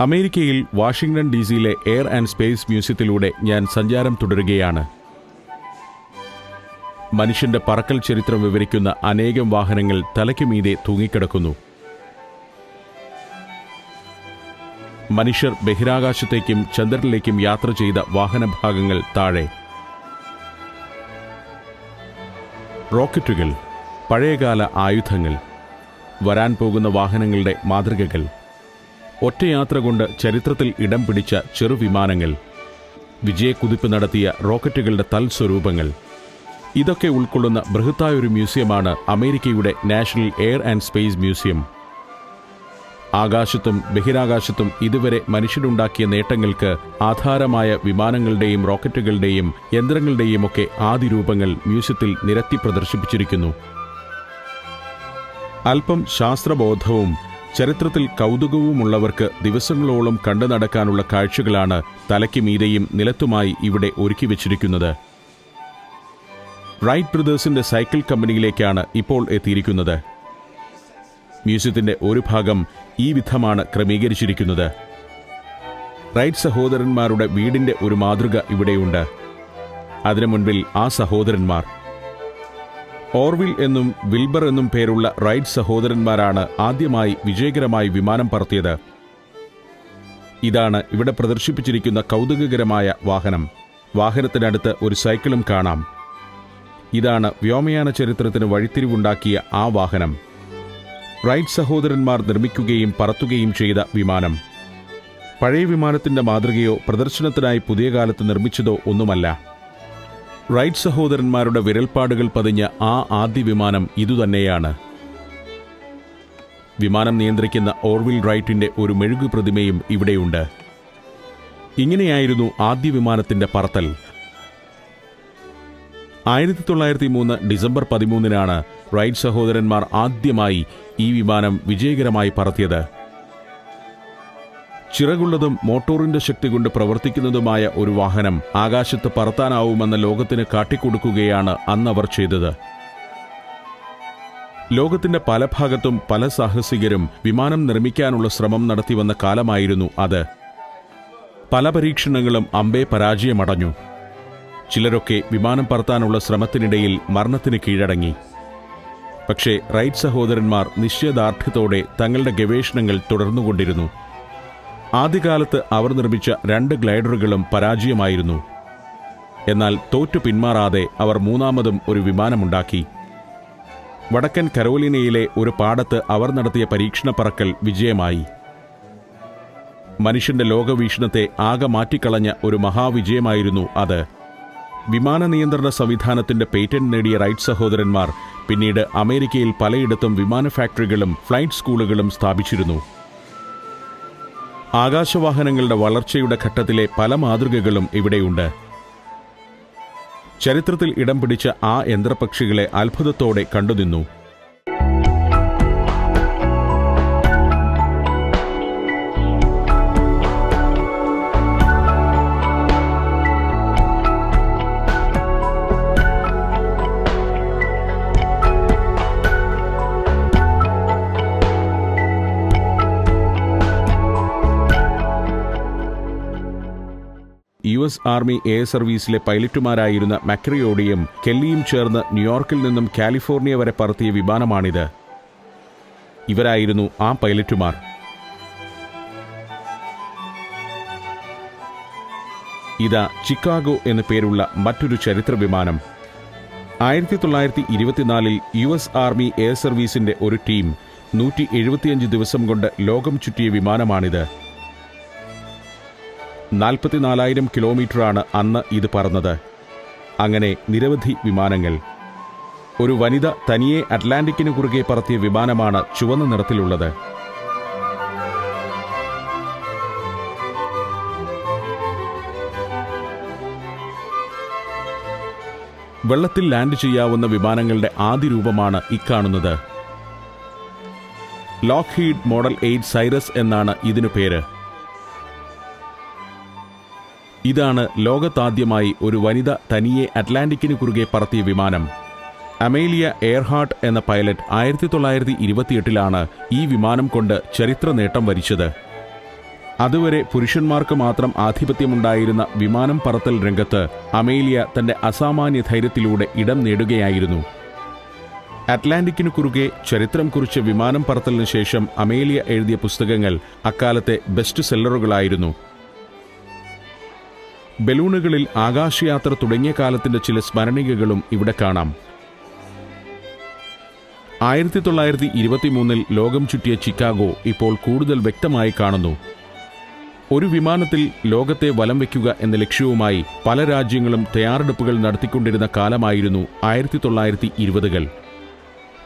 അമേരിക്കയിൽ Washington D സിയിലെ air and space മ്യൂസിയത്തിലൂടെ ഞാൻ സഞ്ചാരം തുടരുകയാണ്. മനുഷ്യന്റെ പറക്കൽ ചരിത്രം വിവരിക്കുന്ന അനേകം വാഹനങ്ങൾ തലയ്ക്കുമീതെ തൂങ്ങിക്കിടക്കുന്നു. മനുഷ്യർ ബഹിരാകാശത്തേക്കും ചന്ദ്രനിലേക്കും യാത്ര ചെയ്ത വാഹനഭാഗങ്ങൾ താഴെ. റോക്കറ്റുകൾ പഴയകാല ആയുധങ്ങൾ വരാൻ പോകുന്ന വാഹനങ്ങളുടെ മാതൃകകൾ. ഒറ്റയാത്ര കൊണ്ട് ചരിത്രത്തിൽ ഇടം പിടിച്ച ചെറുവിമാനങ്ങൾ വിജയക്കുതിപ്പ് നടത്തിയ റോക്കറ്റുകളുടെ തൽസ്വരൂപങ്ങൾ ഇതൊക്കെ ഉൾക്കൊള്ളുന്ന ബൃഹത്തായ ഒരു മ്യൂസിയമാണ് അമേരിക്കയുടെ national air and space museum. ആകാശത്തും ബഹിരാകാശത്തും ഇതുവരെ മനുഷ്യരുണ്ടാക്കിയ നേട്ടങ്ങൾക്ക് ആധാരമായ വിമാനങ്ങളുടെയും റോക്കറ്റുകളുടെയും യന്ത്രങ്ങളുടെയും ഒക്കെ ആദിരൂപങ്ങൾ മ്യൂസിയത്തിൽ നിരത്തി പ്രദർശിപ്പിച്ചിരിക്കുന്നു. അല്പം ശാസ്ത്രബോധവും ചരിത്രത്തിൽ കൗതുകവുമുള്ളവർക്ക് ദിവസങ്ങളോളം കണ്ടു നടക്കാനുള്ള കാഴ്ചകളാണ് തലയ്ക്ക് മീതെയും നിലത്തുമായി ഇവിടെ ഒരുക്കി വച്ചിരിക്കുന്നത്. റൈറ്റ് ബ്രദേഴ്സിന്റെ സൈക്കിൾ കമ്പനിയിലേക്കാണ് ഇപ്പോൾ എത്തിയിരിക്കുന്നത്. മ്യൂസിയത്തിന്റെ ഒരു ഭാഗം ഈ വിധമാണ് ക്രമീകരിച്ചിരിക്കുന്നത്. റൈറ്റ് സഹോദരന്മാരുടെ വീടിന്റെ ഒരു മാതൃക ഇവിടെയുണ്ട്. അതിനു മുൻപിൽ ആ സഹോദരന്മാർ. ഓർവിൽ എന്നും വിൽബർ എന്നും പേരുള്ള റൈറ്റ് സഹോദരന്മാരാണ് ആദ്യമായി വിജയകരമായി വിമാനം പറത്തിയത്. ഇതാണ് ഇവിടെ പ്രദർശിപ്പിച്ചിരിക്കുന്ന കൗതുകകരമായ വാഹനം. വാഹനത്തിനടുത്ത് ഒരു സൈക്കിളും കാണാം. ഇതാണ് വ്യോമയാന ചരിത്രത്തിന് വഴിത്തിരിവുണ്ടാക്കിയ ആ വാഹനം. റൈറ്റ് സഹോദരന്മാർ നിർമ്മിക്കുകയും പറത്തുകയും ചെയ്ത വിമാനം. പഴയ വിമാനത്തിന്റെ മാതൃകയോ പ്രദർശനത്തിനായി പുതിയ കാലത്ത് നിർമ്മിച്ചതോ ഒന്നുമല്ല. റൈറ്റ് സഹോദരന്മാരുടെ വിരൽപ്പാടുകൾ പതിഞ്ഞ ആ ആദ്യ വിമാനം ഇതുതന്നെയാണ്. വിമാനം നിയന്ത്രിക്കുന്ന ഓർവിൽ റൈറ്റിന്റെ ഒരു മെഴുകു പ്രതിമയും ഇവിടെയുണ്ട്. ഇങ്ങനെയായിരുന്നു ആദ്യ വിമാനത്തിന്റെ പറത്തൽ. ആയിരത്തി തൊള്ളായിരത്തി മൂന്ന് ഡിസംബർ പതിമൂന്നിനാണ് റൈറ്റ് സഹോദരന്മാർ ആദ്യമായി ഈ വിമാനം വിജയകരമായി പറത്തിയത്. ചിറകുള്ളതും മോട്ടോറിന്റെ ശക്തി കൊണ്ട് പ്രവർത്തിക്കുന്നതുമായ ഒരു വാഹനം ആകാശത്ത് പറത്താനാവുമെന്ന ലോകത്തിന് കാട്ടിക്കൊടുക്കുകയാണ് അന്ന് അവർ ചെയ്തത്. ലോകത്തിന്റെ പല ഭാഗത്തും പല സാഹസികരും വിമാനം നിർമ്മിക്കാനുള്ള ശ്രമം നടത്തിവന്ന കാലമായിരുന്നു അത്. പല പരീക്ഷണങ്ങളും അമ്പേ പരാജയമടഞ്ഞു. ചിലരൊക്കെ വിമാനം പറത്താനുള്ള ശ്രമത്തിനിടയിൽ മരണത്തിന് കീഴടങ്ങി. പക്ഷേ റൈറ്റ് സഹോദരന്മാർ നിശ്ചയദാർഢ്യത്തോടെ തങ്ങളുടെ ഗവേഷണങ്ങൾ തുടർന്നുകൊണ്ടിരുന്നു. ആദ്യകാലത്ത് അവർ നിർമ്മിച്ച രണ്ട് ഗ്ലൈഡറുകളും പരാജയമായിരുന്നു. എന്നാൽ തോറ്റു പിന്മാറാതെ അവർ മൂന്നാമതും ഒരു വിമാനമുണ്ടാക്കി. വടക്കൻ കരോലിനയിലെ ഒരു പാടത്ത് അവർ നടത്തിയ പരീക്ഷണ പറക്കൽ വിജയമായി. മനുഷ്യന്റെ ലോകവീക്ഷണത്തെ ആകെ മാറ്റിക്കളഞ്ഞ ഒരു മഹാവിജയമായിരുന്നു അത്. വിമാന നിയന്ത്രണ സംവിധാനത്തിന്റെ പേറ്റന്റ് നേടിയ റൈറ്റ് സഹോദരന്മാർ പിന്നീട് അമേരിക്കയിൽ പലയിടത്തും വിമാന ഫാക്ടറികളും ഫ്ലൈറ്റ് സ്കൂളുകളും സ്ഥാപിച്ചിരുന്നു. ആകാശവാഹനങ്ങളുടെ വളർച്ചയുടെ ഘട്ടത്തിലെ പല മാതൃകകളും ഇവിടെയുണ്ട്. ചരിത്രത്തിൽ ഇടം പിടിച്ച ആ യന്ത്രപക്ഷികളെ അത്ഭുതത്തോടെ കണ്ടുനിന്നു. ആർമി എയർ സർവീസിലെ പൈലറ്റുമാരായിരുന്ന മക്രിയോഡിയും കെല്ലിയും ചേർന്ന് ന്യൂയോർക്കിൽ നിന്നും കാലിഫോർണിയ വരെ പറത്തിയ വിമാനമാണിത്. ഇവരായിരുന്നു ആ പൈലറ്റുമാർ. ഇതാ ചിക്കാഗോ എന്നു പേരുള്ള മറ്റൊരു ചരിത്ര വിമാനം. ആയിരത്തി തൊള്ളായിരത്തി ഇരുപത്തിനാലിൽ യു എസ് ആർമി എയർ സർവീസിന്റെ ഒരു ടീം നൂറ്റി എഴുപത്തിയഞ്ച് ദിവസം കൊണ്ട് ലോകം ചുറ്റിയ വിമാനമാണിത്. നാൽപ്പത്തിനാലായിരം കിലോമീറ്ററാണ് അന്ന് ഇത് പറന്നത്. അങ്ങനെ നിരവധി വിമാനങ്ങൾ. ഒരു വനിത തനിയെ അറ്റ്ലാന്റിക്കിന് കുറുകെ പറത്തിയ വിമാനമാണ് ചുവന്ന നിറത്തിലുള്ളത്. വെള്ളത്തിൽ ലാൻഡ് ചെയ്യാവുന്ന വിമാനങ്ങളുടെ ആദ്യ രൂപമാണ് ഇക്കാണുന്നത്. ലോക്ഹീഡ് മോഡൽ എയ്റ്റ് സൈറസ് എന്നാണ് ഇതിനു പേര്. ഇതാണ് ലോകത്താദ്യമായി ഒരു വനിത തനിയെ അറ്റ്ലാന്റിക്കിന് കുറുകെ പറത്തിയ വിമാനം. അമേലിയ എയർഹാർട്ട് എന്ന പൈലറ്റ് ആയിരത്തി തൊള്ളായിരത്തി ഇരുപത്തിയെട്ടിലാണ് ഈ വിമാനം കൊണ്ട് ചരിത്ര നേട്ടം വരിച്ചത്. അതുവരെ പുരുഷന്മാർക്ക് മാത്രം ആധിപത്യമുണ്ടായിരുന്ന വിമാനം പറത്തൽ രംഗത്ത് അമേലിയ തന്റെ അസാമാന്യ ധൈര്യത്തിലൂടെ ഇടം നേടുകയായിരുന്നു. അറ്റ്ലാന്റിക്കിനു കുറുകെ ചരിത്രം കുറിച്ച വിമാനം പറത്തലിന് ശേഷം അമേലിയ എഴുതിയ പുസ്തകങ്ങൾ അക്കാലത്തെ ബെസ്റ്റ് സെല്ലറുകളായിരുന്നു. ബലൂണുകളിൽ ആകാശയാത്ര തുടങ്ങിയ കാലത്തിന്റെ ചില സ്മരണികകളും ഇവിടെ കാണാം. ആയിരത്തി തൊള്ളായിരത്തി ഇരുപത്തിമൂന്നിൽ ലോകം ചുറ്റിയ ചിക്കാഗോ ഇപ്പോൾ കൂടുതൽ വ്യക്തമായി കാണുന്നു. ഒരു വിമാനത്തിൽ ലോകത്തെ വലം വയ്ക്കുക എന്ന ലക്ഷ്യവുമായി പല രാജ്യങ്ങളും തയ്യാറെടുപ്പുകൾ നടത്തിക്കൊണ്ടിരുന്ന കാലമായിരുന്നു ആയിരത്തി തൊള്ളായിരത്തി ഇരുപതുകൾ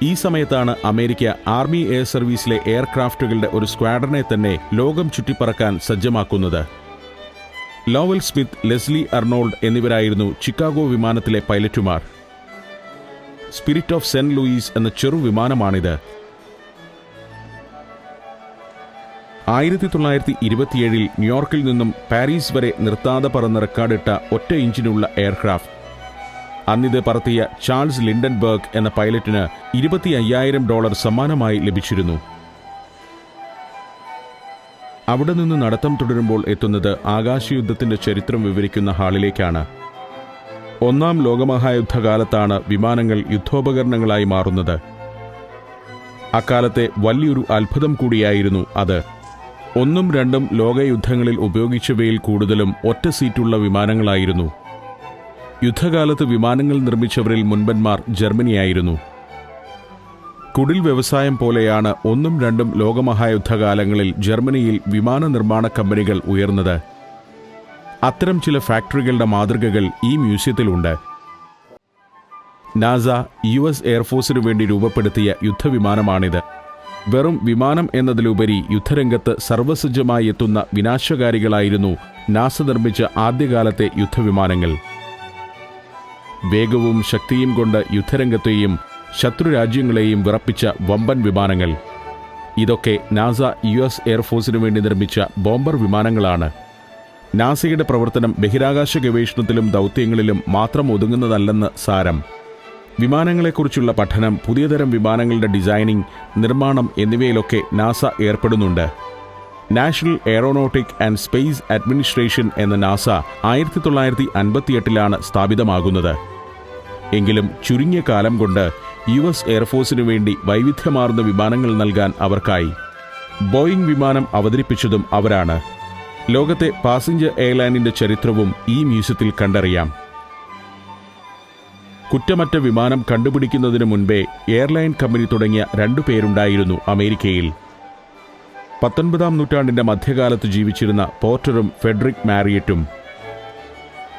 ഈ സമയത്താണ് അമേരിക്ക ആർമി എയർ സർവീസിലെ എയർക്രാഫ്റ്റുകളുടെ ഒരു സ്ക്വാഡനെ തന്നെ ലോകം ചുറ്റിപ്പറക്കാൻ സജ്ജമാക്കുന്നത്. ലോവൽ സ്മിത്ത് ലെസ്ലി അർണോൾഡ് എന്നിവരായിരുന്നു ചിക്കാഗോ വിമാനത്തിലെ പൈലറ്റുമാർ. സ്പിരിറ്റ് ഓഫ് സെന്റ് ലൂയിസ് എന്ന ചെറു വിമാനമാണിത്. ആയിരത്തി തൊള്ളായിരത്തി ഇരുപത്തിയേഴിൽ ന്യൂയോർക്കിൽ നിന്നും പാരീസ് വരെ നിർത്താതെ പറന്ന് റെക്കോർഡിട്ട ഒറ്റ ഇഞ്ചിനുള്ള എയർക്രാഫ്റ്റ്. അന്നിത് പറത്തിയ ചാൾസ് ലിൻഡൻബർഗ് എന്ന പൈലറ്റിന് ഇരുപത്തി അയ്യായിരം ഡോളർ സമ്മാനമായി ലഭിച്ചിരുന്നു. അവിടെ നിന്ന് നടത്തം തുടരുമ്പോൾ എത്തുന്നത് ആകാശയുദ്ധത്തിന്റെ ചരിത്രം വിവരിക്കുന്ന ഹാളിലേക്കാണ്. ഒന്നാം ലോകമഹായുദ്ധകാലത്താണ് വിമാനങ്ങൾ യുദ്ധോപകരണങ്ങളായി മാറുന്നത്. അക്കാലത്തെ വലിയൊരു അത്ഭുതം കൂടിയായിരുന്നു അത്. ഒന്നും രണ്ടും ലോകയുദ്ധങ്ങളിൽ ഉപയോഗിച്ചവയിൽ കൂടുതലും ഒറ്റ സീറ്റുള്ള വിമാനങ്ങളായിരുന്നു. യുദ്ധകാലത്ത് വിമാനങ്ങൾ നിർമ്മിച്ചവരിൽ മുൻപന്മാർ ജർമ്മനിയായിരുന്നു. കുടിൽ വ്യവസായം പോലെയാണ് ഒന്നും രണ്ടും ലോകമഹായുദ്ധകാലങ്ങളിൽ ജർമ്മനിയിൽ വിമാന നിർമ്മാണ കമ്പനികൾ ഉയർന്നത്. അത്തരം ചില ഫാക്ടറികളുടെ മാതൃകകൾ ഈ മ്യൂസിയത്തിലുണ്ട്. നാസ യു എസ് എയർഫോഴ്സിനു വേണ്ടി രൂപപ്പെടുത്തിയ യുദ്ധവിമാനമാണിത്. വെറും വിമാനം എന്നതിലുപരി യുദ്ധരംഗത്ത് സർവസജ്ജമായി എത്തുന്ന വിനാശകാരികളായിരുന്നു നാസ നിർമ്മിച്ച ആദ്യകാലത്തെ യുദ്ധവിമാനങ്ങൾ. വേഗവും ശക്തിയും കൊണ്ട് യുദ്ധരംഗത്തെയും ശത്രുരാജ്യങ്ങളെയും വിറപ്പിച്ച വമ്പൻ വിമാനങ്ങൾ. ഇതൊക്കെ നാസ യു എസ് എയർഫോഴ്സിനു വേണ്ടി നിർമ്മിച്ച ബോംബർ വിമാനങ്ങളാണ്. നാസയുടെ പ്രവർത്തനം ബഹിരാകാശ ഗവേഷണത്തിലും ദൗത്യങ്ങളിലും മാത്രം ഒതുങ്ങുന്നതല്ലെന്ന് സാരം. വിമാനങ്ങളെക്കുറിച്ചുള്ള പഠനം പുതിയതരം വിമാനങ്ങളുടെ ഡിസൈനിങ് നിർമ്മാണം എന്നിവയിലൊക്കെ NASA ഏർപ്പെടുന്നുണ്ട്. National Aeronautic and Space Administration എന്ന നാസ ആയിരത്തി തൊള്ളായിരത്തി അൻപത്തിയെട്ടിലാണ് സ്ഥാപിതമാകുന്നത്. എങ്കിലും ചുരുങ്ങിയ കാലം കൊണ്ട് യു എസ് എയർഫോഴ്സിനു വേണ്ടി വൈവിധ്യമാർന്ന വിമാനങ്ങൾ നൽകാൻ അവർക്കായി. ബോയിംഗ് വിമാനം അവതരിപ്പിച്ചതും അവരാണ്. ലോകത്തെ പാസഞ്ചർ എയർലൈനിന്റെ ചരിത്രവും ഈ മ്യൂസിയത്തിൽ കണ്ടറിയാം. കുറ്റമറ്റ വിമാനം കണ്ടുപിടിക്കുന്നതിന് മുൻപേ എയർലൈൻ കമ്പനി തുടങ്ങിയ രണ്ടു പേരുണ്ടായിരുന്നു അമേരിക്കയിൽ. പത്തൊൻപതാം നൂറ്റാണ്ടിന്റെ മധ്യകാലത്ത് ജീവിച്ചിരുന്ന പോർട്ടറും ഫെഡറിക് മാരിയറ്റും.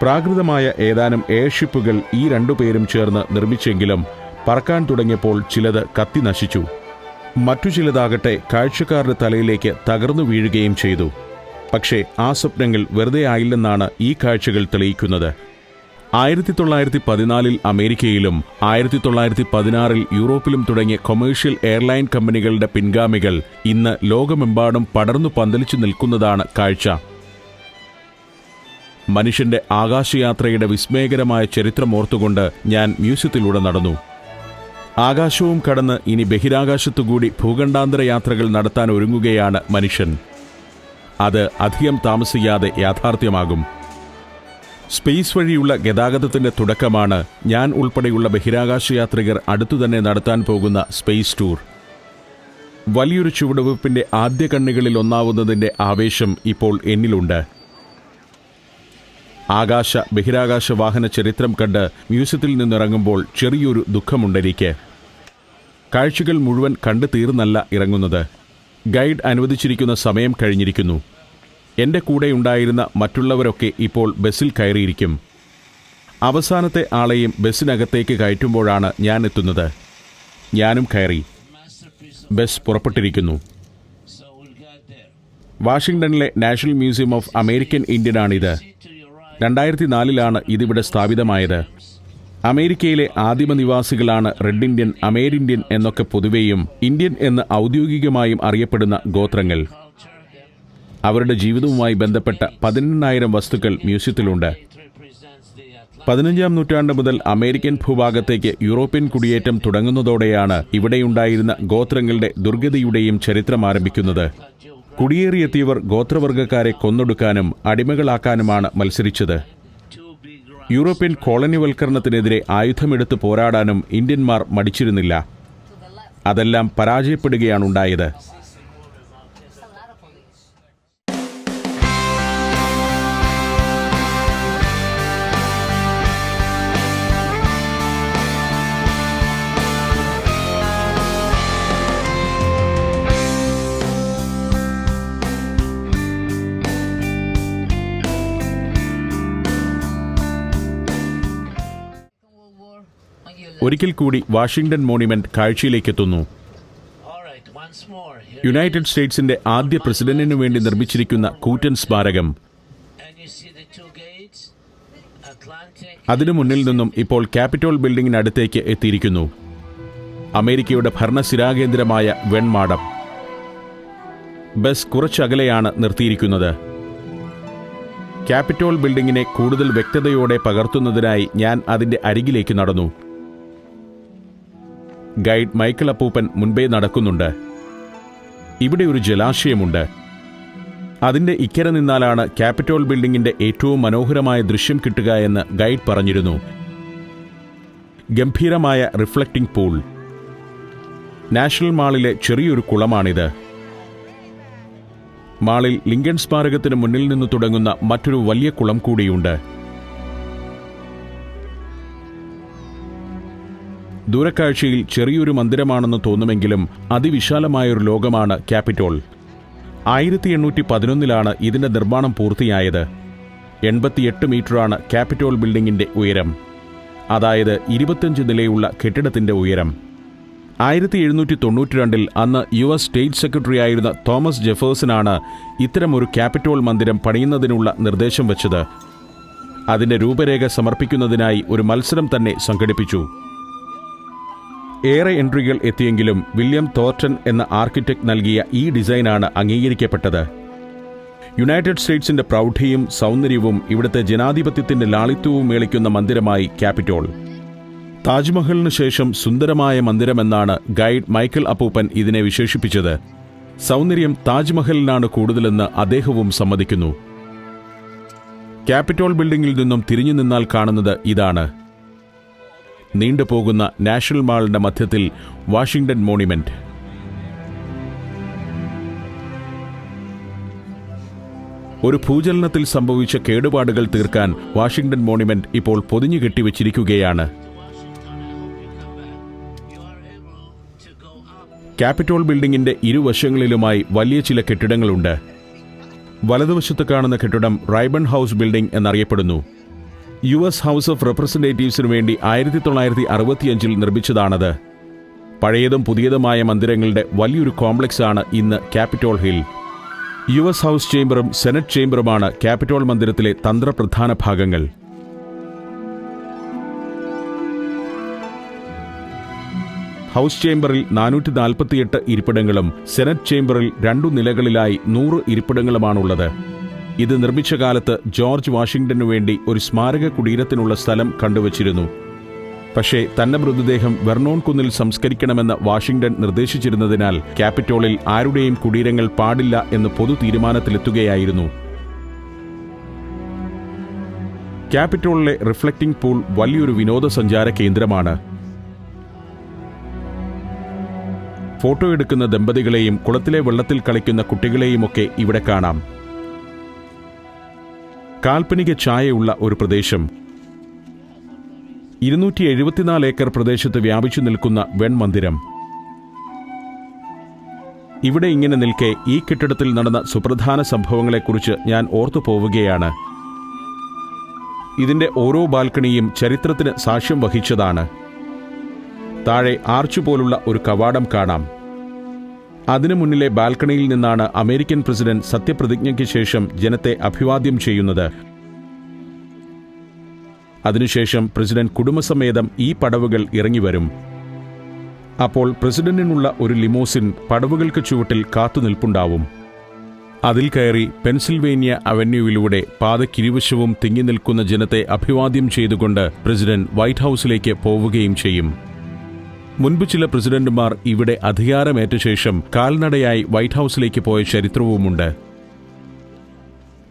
പ്രാകൃതമായ ഏതാനും എയർഷിപ്പുകൾ ഈ രണ്ടുപേരും ചേർന്ന് നിർമ്മിച്ചെങ്കിലും പറക്കാൻ തുടങ്ങിയപ്പോൾ ചിലത് കത്തി നശിച്ചു. മറ്റു ചിലതാകട്ടെ കാഴ്ചക്കാരുടെ തലയിലേക്ക് തകർന്നു വീഴുകയും ചെയ്തു. പക്ഷേ ആ സ്വപ്നങ്ങൾ വെറുതെ ആയില്ലെന്നാണ് ഈ കാഴ്ചകൾ തെളിയിക്കുന്നത്. ആയിരത്തി തൊള്ളായിരത്തി പതിനാലിൽ അമേരിക്കയിലും ആയിരത്തി തൊള്ളായിരത്തി പതിനാറിൽ യൂറോപ്പിലും തുടങ്ങിയ കൊമേഴ്ഷ്യൽ എയർലൈൻ കമ്പനികളുടെ പിൻഗാമികൾ ഇന്ന് ലോകമെമ്പാടും പടർന്നു പന്തലിച്ചു നിൽക്കുന്നതാണ് കാഴ്ച. മനുഷ്യന്റെ ആകാശയാത്രയുടെ വിസ്മയകരമായ ചരിത്രം ചരിത്രമോർത്തുകൊണ്ട് ഞാൻ മ്യൂസിയത്തിലൂടെ നടന്നു. ആകാശവും കടന്ന് ഇനി ബഹിരാകാശത്തുകൂടി ഭൂഖണ്ഡാന്തര യാത്രകൾ നടത്താൻ ഒരുങ്ങുകയാണ് മനുഷ്യൻ. അത് അധികം താമസിയാതെ യാഥാർത്ഥ്യമാകും. സ്പേസ് വഴിയുള്ള ഗതാഗതത്തിന്റെ തുടക്കമാണ് ഞാൻ ഉൾപ്പെടെയുള്ള ബഹിരാകാശ യാത്രികർ അടുത്തുതന്നെ നടത്താൻ പോകുന്ന സ്പേസ് ടൂർ. വലിയൊരു ചുവടുവെപ്പിന്റെ ആദ്യ കണ്ണുകളിൽ ഒന്നാവുന്നതിന്റെ ആവേശം ഇപ്പോൾ എന്നിലുണ്ട്. ആകാശ ബഹിരാകാശ വാഹന ചരിത്രം കണ്ട് മ്യൂസിയത്തിൽ നിന്നിറങ്ങുമ്പോൾ ചെറിയൊരു ദുഃഖമുണ്ടെനിക്ക്. കാഴ്ചകൾ മുഴുവൻ കണ്ടു തീർന്നല്ല ഇറങ്ങുന്നത്. ഗൈഡ് അനുവദിച്ചിരിക്കുന്ന സമയം കഴിഞ്ഞിരിക്കുന്നു. എന്റെ കൂടെയുണ്ടായിരുന്ന മറ്റുള്ളവരൊക്കെ ഇപ്പോൾ ബസ്സിൽ കയറിയിരിക്കും. അവസാനത്തെ ആളെയും ബസ്സിനകത്തേക്ക് കയറ്റുമ്പോഴാണ് ഞാൻ എത്തുന്നത്. ഞാനും കയറി. ബസ് പുറപ്പെട്ടിരിക്കുന്നു. വാഷിംഗ്ടണിലെ നാഷണൽ മ്യൂസിയം ഓഫ് അമേരിക്കൻ ഇന്ത്യനാണിത്. രണ്ടായിരത്തി നാലിലാണ് ഇതിവിടെ സ്ഥാപിതമായത്. അമേരിക്കയിലെ ആദിമ നിവാസികളാണ് റെഡ് ഇന്ത്യൻ അമേരിന്ത്യൻ എന്നൊക്കെ പൊതുവെയും ഇന്ത്യൻ എന്ന് ഔദ്യോഗികമായും അറിയപ്പെടുന്ന ഗോത്രങ്ങൾ. അവരുടെ ജീവിതവുമായി ബന്ധപ്പെട്ട പതിനെണ്ണായിരം വസ്തുക്കൾ മ്യൂസിയത്തിലുണ്ട്. പതിനഞ്ചാം നൂറ്റാണ്ട് മുതൽ അമേരിക്കൻ ഭൂഭാഗത്തേക്ക് യൂറോപ്യൻ കുടിയേറ്റം തുടങ്ങുന്നതോടെയാണ് ഇവിടെയുണ്ടായിരുന്ന ഗോത്രങ്ങളുടെ ദുർഗതിയുടെയും ചരിത്രം ആരംഭിക്കുന്നത്. കുടിയേറിയെത്തിയവർ ഗോത്രവർഗക്കാരെ കൊന്നൊടുക്കാനും അടിമകളാക്കാനുമാണ് മത്സരിച്ചത്. യൂറോപ്യൻ കോളനിവൽക്കരണത്തിനെതിരെ ആയുധമെടുത്ത് പോരാടാനും ഇന്ത്യന്മാർ മടിച്ചിരുന്നില്ല അതെല്ലാം പരാജയപ്പെടുകയാണുണ്ടായത് ഒരിക്കൽ കൂടി വാഷിംഗ്ടൺ മോണിമെന്റ് കാഴ്ചയിലേക്കെത്തുന്നു. യുണൈറ്റഡ് സ്റ്റേറ്റ്സിന്റെ ആദ്യ പ്രസിഡന്റിനു വേണ്ടി നിർമ്മിച്ചിരിക്കുന്ന കൂറ്റൻ സ്മാരകം. അതിനു മുന്നിൽ നിന്നും ഇപ്പോൾ ക്യാപിറ്റോൾ ബിൽഡിങ്ങിനടുത്തേക്ക് എത്തിയിരിക്കുന്നു. അമേരിക്കയുടെ ഭരണസിരാകേന്ദ്രമായ വെൺമാടം. ബസ് കുറച്ചകലെയാണ് നിർത്തിയിരിക്കുന്നത്. ക്യാപിറ്റോൾ ബിൽഡിങ്ങിനെ കൂടുതൽ വ്യക്തതയോടെ പകർത്തുന്നതിനായി ഞാൻ അതിന്റെ അരികിലേക്ക് നടന്നു. ഗൈഡ് മൈക്കിൾ അപ്പൂപ്പൻ മുൻപേ നടക്കുന്നുണ്ട്. ഇവിടെ ഒരു ജലാശയമുണ്ട്. അതിന്റെ ഇക്കരെ നിന്നാലാണ് ക്യാപിറ്റോൾ ബിൽഡിംഗിന്റെ ഏറ്റവും മനോഹരമായ ദൃശ്യം കിട്ടുക എന്ന് ഗൈഡ് പറഞ്ഞിരുന്നു. ഗംഭീരമായ റിഫ്ലക്റ്റിംഗ് പൂൾ. നാഷണൽ മാളിലെ ചെറിയൊരു കുളമാണിത്. മാളിൽ ലിങ്കൺ സ്മാരകത്തിന് മുന്നിൽ നിന്ന് തുടങ്ങുന്ന മറ്റൊരു വലിയ കുളം കൂടിയുണ്ട്. ദൂരക്കാഴ്ചയിൽ ചെറിയൊരു മന്ദിരമാണെന്ന് തോന്നുമെങ്കിലും അതിവിശാലമായൊരു ലോകമാണ് ക്യാപിറ്റോൾ. ആയിരത്തി എണ്ണൂറ്റി പതിനൊന്നിലാണ് ഇതിന്റെ നിർമ്മാണം പൂർത്തിയായത്. എൺപത്തിയെട്ട് മീറ്ററാണ് ക്യാപിറ്റോൾ ബിൽഡിങ്ങിന്റെ ഉയരം. അതായത് ഇരുപത്തഞ്ച് നിലയുള്ള കെട്ടിടത്തിന്റെ ഉയരം. ആയിരത്തി എഴുന്നൂറ്റി തൊണ്ണൂറ്റി രണ്ടിൽ അന്ന് യു എസ് സ്റ്റേറ്റ് സെക്രട്ടറി ആയിരുന്ന തോമസ് ജെഫേഴ്സനാണ് ഇത്തരമൊരു ക്യാപിറ്റോൾ മന്ദിരം പണിയുന്നതിനുള്ള നിർദ്ദേശം വച്ചത്. അതിന്റെ രൂപരേഖ സമർപ്പിക്കുന്നതിനായി ഒരു മത്സരം തന്നെ സംഘടിപ്പിച്ചു. ഏറെ എൻട്രികൾ എത്തിയെങ്കിലും വില്യം തോർട്ടൺ എന്ന ആർക്കിടെക്ട് നൽകിയ ഈ ഡിസൈനാണ് അംഗീകരിക്കപ്പെട്ടത്. യുണൈറ്റഡ് സ്റ്റേറ്റ്സിന്റെ പ്രൗഢിയും സൗന്ദര്യവും ഇവിടുത്തെ ജനാധിപത്യത്തിന്റെ ലാളിത്യവും മേളിക്കുന്ന മന്ദിരമായി ക്യാപിറ്റോൾ. താജ്മഹലിന് ശേഷം സുന്ദരമായ മന്ദിരമെന്നാണ് ഗൈഡ് മൈക്കിൾ അപ്പൂപ്പൻ ഇതിനെ വിശേഷിപ്പിച്ചത്. സൗന്ദര്യം താജ്മഹലിനാണ് കൂടുതലെന്ന് അദ്ദേഹവും സമ്മതിക്കുന്നു. ക്യാപിറ്റോൾ ബിൽഡിംഗിൽ നിന്നും തിരിഞ്ഞു നിന്നാൽ കാണുന്നത് ഇതാണ്. നീണ്ടുപോകുന്ന നാഷണൽ മാളിന്റെ മധ്യത്തിൽ വാഷിംഗ്ടൺ മോണിമെന്റ്. ഒരു ഭൂചലനത്തിൽ സംഭവിച്ച കേടുപാടുകൾ തീർക്കാൻ വാഷിംഗ്ടൺ മോണിമെന്റ് ഇപ്പോൾ പൊതിഞ്ഞു കെട്ടിവച്ചിരിക്കുകയാണ്. ക്യാപിറ്റോൾ ബിൽഡിംഗിന്റെ ഇരുവശങ്ങളിലുമായി വലിയ ചില കെട്ടിടങ്ങളുണ്ട്. വലതുവശത്ത് കാണുന്ന കെട്ടിടം റൈബൺ ഹൗസ് ബിൽഡിംഗ് എന്നറിയപ്പെടുന്നു. യു എസ് ഹൗസ് ഓഫ് റെപ്രസെന്റേറ്റീവ്സിനു വേണ്ടി ആയിരത്തി തൊള്ളായിരത്തി അറുപത്തിയഞ്ചിൽ നിർമ്മിച്ചതാണത്. പഴയതും പുതിയതുമായ മന്ദിരങ്ങളുടെ വലിയൊരു കോംപ്ലക്സ് ആണ് ഇന്ന് Capitol Hill. U S House ചേംബറും senate ചേംബറുമാണ് ക്യാപിറ്റോൾ മന്ദിരത്തിലെ തന്ത്രപ്രധാന ഭാഗങ്ങൾ. ഹൗസ് ചേംബറിൽ നാനൂറ്റി നാൽപ്പത്തിയെട്ട് ഇരിപ്പിടങ്ങളും സെനറ്റ് ചേംബറിൽ രണ്ടു നിലകളിലായി നൂറ് ഇരിപ്പിടങ്ങളുമാണുള്ളത്. ഇത് നിർമ്മിച്ച കാലത്ത് ജോർജ് വാഷിംഗ്ടനു വേണ്ടി ഒരു സ്മാരക കുടീരത്തിനുള്ള സ്ഥലം കണ്ടുവച്ചിരുന്നു. പക്ഷേ തന്റെ മൃതദേഹം വെർണോൺ കുന്നിൽ സംസ്കരിക്കണമെന്ന് വാഷിംഗ്ടൺ നിർദ്ദേശിച്ചിരുന്നതിനാൽ ക്യാപിറ്റോളിൽ ആരുടെയും കുടീരങ്ങൾ പാടില്ല എന്ന് പൊതു തീരുമാനത്തിലെത്തുകയായിരുന്നു. ക്യാപിറ്റോളിലെ റിഫ്ലക്റ്റിംഗ് പൂൾ വലിയൊരു വിനോദസഞ്ചാര കേന്ദ്രമാണ്. ഫോട്ടോ എടുക്കുന്ന ദമ്പതികളെയും കുളത്തിലെ വെള്ളത്തിൽ കളിക്കുന്ന കുട്ടികളെയുമൊക്കെ ഇവിടെ കാണാം. കാൽപ്പനിക ഛായയുള്ള ഒരു പ്രദേശം. ഇരുന്നൂറ്റി എഴുപത്തിനാല് ഏക്കർ പ്രദേശത്ത് വ്യാപിച്ചു നിൽക്കുന്ന വെൺമന്ദിരം. ഇവിടെ ഇങ്ങനെ നിൽക്കെ ഈ കെട്ടിടത്തിൽ നടന്ന സുപ്രധാന സംഭവങ്ങളെക്കുറിച്ച് ഞാൻ ഓർത്തു പോവുകയാണ്. ഇതിന്റെ ഓരോ ബാൽക്കണിയും ചരിത്രത്തിന് സാക്ഷ്യം വഹിച്ചതാണ്. താഴെ ആർച്ച് പോലുള്ള ഒരു കവാടം കാണാം. അതിനു മുന്നിലെ ബാൽക്കണിയിൽ നിന്നാണ് അമേരിക്കൻ പ്രസിഡന്റ് സത്യപ്രതിജ്ഞയ്ക്ക് ശേഷം ജനത്തെ അഭിവാദ്യം ചെയ്യുന്നത്. അതിനുശേഷം പ്രസിഡന്റ് കുടുംബസമേതം ഈ പടവുകൾ ഇറങ്ങിവരും. അപ്പോൾ പ്രസിഡന്റിനുള്ള ഒരു ലിമോസിൻ പടവുകൾക്ക് ചുവട്ടിൽ കാത്തുനിൽപ്പുണ്ടാവും. അതിൽ കയറി പെൻസിൽവേനിയ അവന്യൂവിലൂടെ പാതക്കിരുവശവും തിങ്ങി നിൽക്കുന്ന ജനത്തെ അഭിവാദ്യം ചെയ്തുകൊണ്ട് പ്രസിഡന്റ് വൈറ്റ് ഹൗസിലേക്ക് പോവുകയും ചെയ്യും. മുൻപ് ചില പ്രസിഡന്റുമാർ ഇവിടെ അധികാരമേറ്റ ശേഷം കാൽനടയായി വൈറ്റ് ഹൗസിലേക്ക് പോയ ചരിത്രവുമുണ്ട്.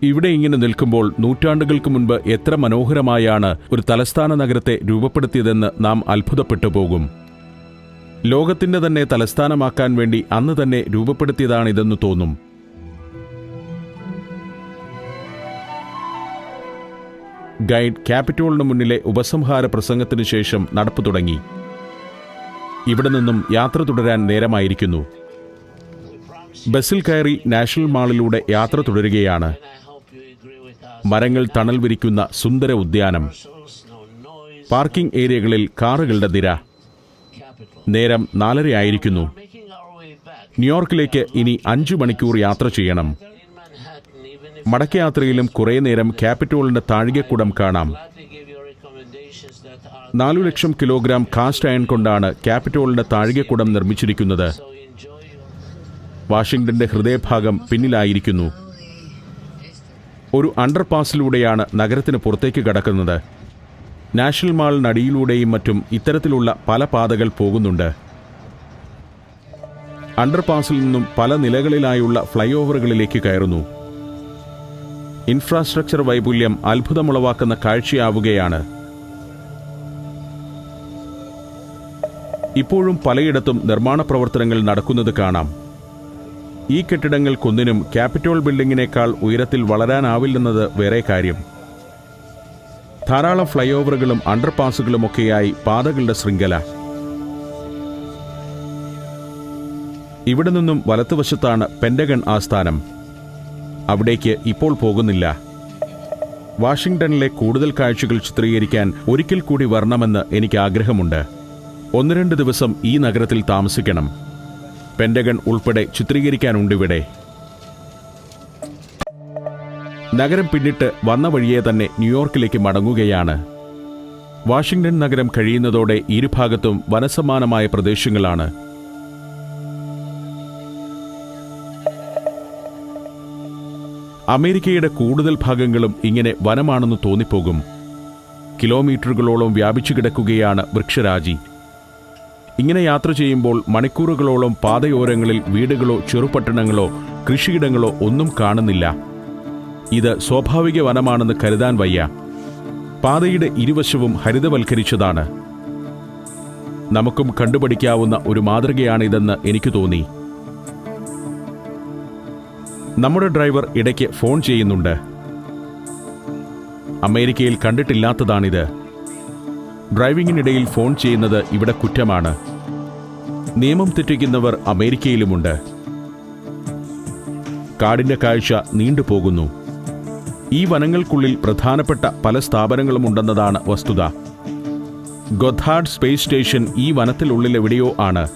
ഇവിടെ ഇങ്ങനെ നിൽക്കുമ്പോൾ നൂറ്റാണ്ടുകൾക്ക് മുൻപ് എത്ര മനോഹരമായാണ് ഒരു തലസ്ഥാന നഗരത്തെ രൂപപ്പെടുത്തിയതെന്ന് നാം അത്ഭുതപ്പെട്ടു പോകും. ലോകത്തിന്റെ തന്നെ തലസ്ഥാനമാക്കാൻ വേണ്ടി അന്ന് തന്നെ രൂപപ്പെടുത്തിയതാണിതെന്ന് തോന്നും. ഗൈഡ് ക്യാപിറ്റോളിന് മുന്നിലെ ഉപസംഹാര പ്രസംഗത്തിനു ശേഷം നടപ്പു തുടങ്ങി. ഇവിടെ നിന്നും യാത്ര തുടരാൻ നേരമായിരിക്കുന്നു. ബസ്സിൽ കയറി നാഷണൽ മാളിലൂടെ യാത്ര തുടരുകയാണ്. മരങ്ങൾ തണൽ വിരിക്കുന്ന സുന്ദര ഉദ്യാനം. പാർക്കിംഗ് ഏരിയകളിൽ കാറുകളുടെ നിര. നേരം നാലരയായിരിക്കുന്നു ന്യൂയോർക്കിലേക്ക് ഇനി അഞ്ചു മണിക്കൂർ യാത്ര ചെയ്യണം. മടക്കയാത്രയിലും കുറേ നേരം ക്യാപിറ്റോളിന്റെ താഴികക്കുടം കാണാം. നാലു ലക്ഷം കിലോഗ്രാം കാസ്റ്റ് അയൺ കൊണ്ടാണ് ക്യാപിറ്റോളിന്റെ താഴികക്കുടം നിർമ്മിച്ചിരിക്കുന്നത്. വാഷിംഗ്ടന്റെ ഹൃദയഭാഗം പിന്നിലായിരിക്കുന്നു. ഒരു അണ്ടർപാസിലൂടെയാണ് നഗരത്തിന് പുറത്തേക്ക് കടക്കുന്നത്. നാഷണൽ മാളിനടിയിലൂടെയും മറ്റും ഇത്തരത്തിലുള്ള പല പാതകൾ പോകുന്നുണ്ട്. അണ്ടർപാസിൽ നിന്നും പല നിലകളിലായുള്ള ഫ്ലൈ ഓവറുകളിലേക്ക് കയറുന്നു. ഇൻഫ്രാസ്ട്രക്ചർ വൈപുല്യം അത്ഭുതമുളവാക്കുന്ന കാഴ്ചയാവുകയാണ്. ഇപ്പോഴും പലയിടത്തും നിർമ്മാണ പ്രവർത്തനങ്ങൾ നടക്കുന്നത് കാണാം. ഈ കെട്ടിടങ്ങൾക്കൊന്നിനും ക്യാപിറ്റോൾ ബിൽഡിങ്ങിനേക്കാൾ ഉയരത്തിൽ വളരാനാവില്ലെന്നത് വേറെ കാര്യം. ധാരാളം ഫ്ലൈ ഓവറുകളും അണ്ടർപാസുകളുമൊക്കെയായി പാതകളുടെ ശൃംഖല. ഇവിടെ നിന്നും വലത്തുവശത്താണ് പെൻഡഗൺ ആസ്ഥാനം. അവിടേക്ക് ഇപ്പോൾ പോകുന്നില്ല. വാഷിംഗ്ടണിലെ കൂടുതൽ കാഴ്ചകൾ ചിത്രീകരിക്കാൻ ഒരിക്കൽ കൂടി വരണമെന്ന് എനിക്ക് ആഗ്രഹമുണ്ട്. ഒന്ന് രണ്ട് ദിവസം ഈ നഗരത്തിൽ താമസിക്കണം. പെൻഡഗൺ ഉൾപ്പെടെ ചിത്രീകരിക്കാനുണ്ടിവിടെ നഗരം പിന്നിട്ട് വന്ന വഴിയെ തന്നെ ന്യൂയോർക്കിലേക്ക് മടങ്ങുകയാണ്. വാഷിംഗ്ടൺ നഗരം കഴിയുന്നതോടെ ഇരുഭാഗത്തും വനസമാനമായ പ്രദേശങ്ങളാണ്. അമേരിക്കയുടെ കൂടുതൽ ഭാഗങ്ങളും ഇങ്ങനെ വനമാണെന്ന് തോന്നിപ്പോകും. കിലോമീറ്ററുകളോളം വ്യാപിച്ചു കിടക്കുകയാണ് വൃക്ഷരാജി. ഇങ്ങനെ യാത്ര ചെയ്യുമ്പോൾ മണിക്കൂറുകളോളം പാതയോരങ്ങളിൽ വീടുകളോ ചെറുപട്ടണങ്ങളോ കൃഷിയിടങ്ങളോ ഒന്നും കാണുന്നില്ല. ഇത് സ്വാഭാവിക വനമാണെന്ന് കരുതാൻ വയ്യ. പാതയുടെ ഇരുവശവും ഹരിതവൽക്കരിച്ചതാണ്. നമുക്കും കണ്ടുപഠിക്കാവുന്ന ഒരു മാതൃകയാണിതെന്ന് എനിക്ക് തോന്നി. നമ്മുടെ ഡ്രൈവർ ഇടയ്ക്ക് ഫോൺ ചെയ്യുന്നുണ്ട്. അമേരിക്കയിൽ കണ്ടിട്ടില്ലാത്തതാണിത്. ഡ്രൈവിംഗിനിടയിൽ ഫോൺ ചെയ്യുന്നത് ഇവിടെ കുറ്റമാണ്. നിയമം തെറ്റിക്കുന്നവർ അമേരിക്കയിലുമുണ്ട്. കാടിന്റെ കാഴ്ച നീണ്ടുപോകുന്നു ഈ വനങ്ങൾക്കുള്ളിൽ പ്രധാനപ്പെട്ട പല സ്ഥാപനങ്ങളും ഉണ്ടെന്നതാണ് വസ്തുത. ഗൊഥാഡ് സ്പേസ് സ്റ്റേഷൻ ഈ വനത്തിലുള്ളിലെവിടെയോ ആണ്.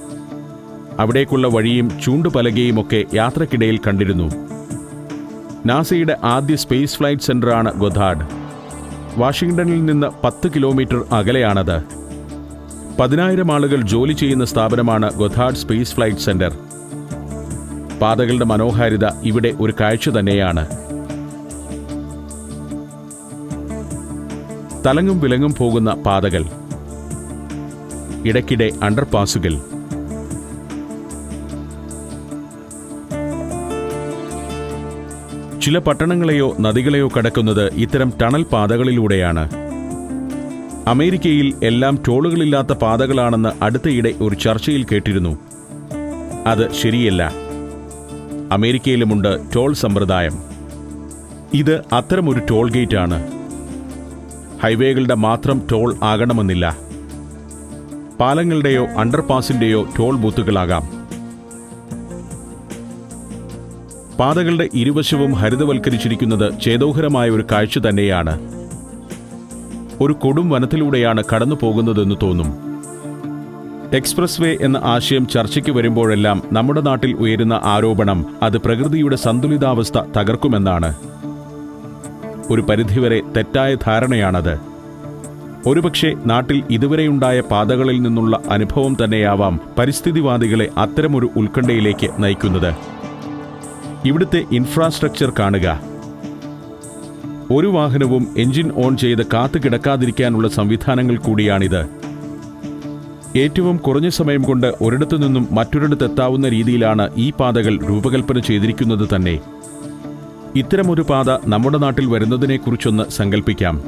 അവിടേക്കുള്ള വഴിയും ചൂണ്ടുപലകയുമൊക്കെ യാത്രക്കിടയിൽ കണ്ടിരുന്നു. നാസയുടെ ആദ്യ സ്പേസ് ഫ്ലൈറ്റ് സെന്ററാണ് ഗൊഥാർഡ് വാഷിംഗ്ടണിൽ നിന്ന് പത്ത് കിലോമീറ്റർ അകലെയാണത്. പതിനായിരം ആളുകൾ ജോലി ചെയ്യുന്ന സ്ഥാപനമാണ് ഗൊഥാഡ് സ്പേസ് ഫ്ലൈറ്റ് സെന്റർ. പാതകളുടെ മനോഹാരിത ഇവിടെ ഒരു കാഴ്ച തന്നെയാണ്. തലങ്ങും വിലങ്ങും പോകുന്ന പാതകൾ. ഇടയ്ക്കിടെ അണ്ടർപാസുകൾ ചില പട്ടണങ്ങളെയോ നദികളെയോ കടക്കുന്നത് ഇത്തരം ടണൽ പാതകളിലൂടെയാണ്. അമേരിക്കയിൽ എല്ലാം ടോളുകളില്ലാത്ത പാതകളാണെന്ന് അടുത്തയിടെ ഒരു ചർച്ചയിൽ കേട്ടിരുന്നു. അത് ശരിയല്ല. അമേരിക്കയിലുമുണ്ട് ടോൾ സമ്പ്രദായം. ഇത് അത്തരമൊരു ടോൾ ഗേറ്റ് ആണ് ഹൈവേകളുടെ മാത്രം ടോൾ ആകണമെന്നില്ല. പാലങ്ങളുടെയോ അണ്ടർപാസിന്റെയോ ടോൾ ബൂത്തുകളാകാം. പാതകളുടെ ഇരുവശവും ഹരിതവൽക്കരിച്ചിരിക്കുന്നത് ചേതോഹരമായ ഒരു കാഴ്ച തന്നെയാണ്. ഒരു കൊടും വനത്തിലൂടെയാണ് കടന്നു പോകുന്നതെന്ന് തോന്നും. എക്സ്പ്രസ് വേ എന്ന ആശയം ചർച്ചയ്ക്ക് വരുമ്പോഴെല്ലാം നമ്മുടെ നാട്ടിൽ ഉയരുന്ന ആരോപണം അത് പ്രകൃതിയുടെ സന്തുലിതാവസ്ഥ തകർക്കുമെന്നാണ്. ഒരു പരിധിവരെ തെറ്റായ ധാരണയാണത്. ഒരുപക്ഷെ നാട്ടിൽ ഇതുവരെയുണ്ടായ പാതകളിൽ നിന്നുള്ള അനുഭവം തന്നെയാവാം പരിസ്ഥിതിവാദികളെ അത്തരമൊരു ഉത്കണ്ഠയിലേക്ക് നയിക്കുന്നത്. ഇവിടുത്തെ ഇൻഫ്രാസ്ട്രക്ചർ കാണുക. ഒരു വാഹനവും എഞ്ചിൻ ഓൺ ചെയ്ത് കാത്തു കിടക്കാതിരിക്കാനുള്ള സംവിധാനങ്ങൾ കൂടിയാണിത്. ഏറ്റവും കുറഞ്ഞ സമയം കൊണ്ട് ഒരിടത്തു നിന്നും മറ്റൊരിടത്തെത്താവുന്ന രീതിയിലാണ് ഈ പാതകൾ രൂപകൽപ്പന ചെയ്തിരിക്കുന്നത് തന്നെ. ഇത്തരമൊരു പാത നമ്മുടെ നാട്ടിൽ വരുന്നതിനെക്കുറിച്ചൊന്ന് സങ്കല്പിക്കാം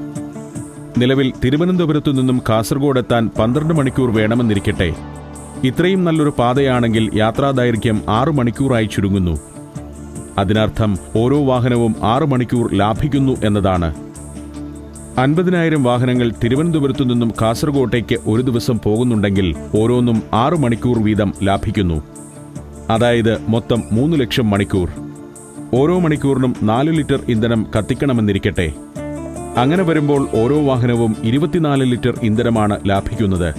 നിലവിൽ തിരുവനന്തപുരത്തു നിന്നും കാസർഗോഡ് എത്താൻ പന്ത്രണ്ട് മണിക്കൂർ വേണമെന്നിരിക്കട്ടെ. ഇത്രയും നല്ലൊരു പാതയാണെങ്കിൽ യാത്രാദൈർഘ്യം ആറു മണിക്കൂറായി ചുരുങ്ങുന്നു. അതിനർത്ഥം ഓരോ വാഹനവും ആറു മണിക്കൂർ ലാഭിക്കുന്നു എന്നതാണ്. അൻപതിനായിരം വാഹനങ്ങൾ തിരുവനന്തപുരത്തു നിന്നും കാസർഗോട്ടേക്ക് ഒരു ദിവസം പോകുന്നുണ്ടെങ്കിൽ ഓരോന്നും ആറു മണിക്കൂർ വീതം ലാഭിക്കുന്നു. അതായത് മൊത്തം മൂന്ന് ലക്ഷം മണിക്കൂർ. ഓരോ മണിക്കൂറിനും നാല് ലിറ്റർ ഇന്ധനം കത്തിക്കണമെന്നിരിക്കട്ടെ. അങ്ങനെ വരുമ്പോൾ ഓരോ വാഹനവും ഇരുപത്തിനാല് ലിറ്റർ ഇന്ധനമാണ് ലാഭിക്കുന്നത്.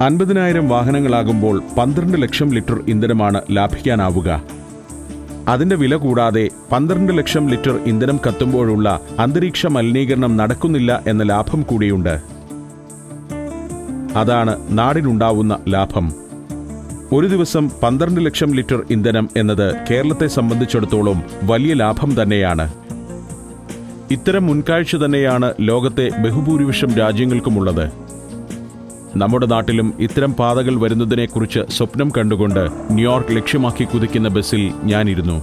അൻപതിനായിരം വാഹനങ്ങളാകുമ്പോൾ പന്ത്രണ്ട് ലക്ഷം ലിറ്റർ ഇന്ധനമാണ് ലാഭിക്കാനാവുക. അതിന്റെ വില കൂടാതെ പന്ത്രണ്ട് ലക്ഷം ലിറ്റർ ഇന്ധനം കത്തുമ്പോഴുള്ള അന്തരീക്ഷ മലിനീകരണം നടക്കുന്നില്ല എന്ന ലാഭം കൂടിയുണ്ട്. അതാണ് നാടിനുണ്ടാവുന്ന ലാഭം. ഒരു ദിവസം പന്ത്രണ്ട് ലക്ഷം ലിറ്റർ ഇന്ധനം എന്നത് കേരളത്തെ സംബന്ധിച്ചിടത്തോളം വലിയ ലാഭം തന്നെയാണ്. ഇത്തരം മുൻകാഴ്ച തന്നെയാണ് ലോകത്തെ ബഹുഭൂരിപക്ഷം രാജ്യങ്ങൾക്കുമുള്ളത്. നമ്മുടെ നാട്ടിലും ഇത്തരം പാതകൾ വരുന്നതിനെക്കുറിച്ച് സ്വപ്നം കണ്ടുകൊണ്ട് ന്യൂയോർക്ക് ലക്ഷ്യമാക്കി കുതിക്കുന്ന ബസ്സിൽ ഞാനിരുന്നു.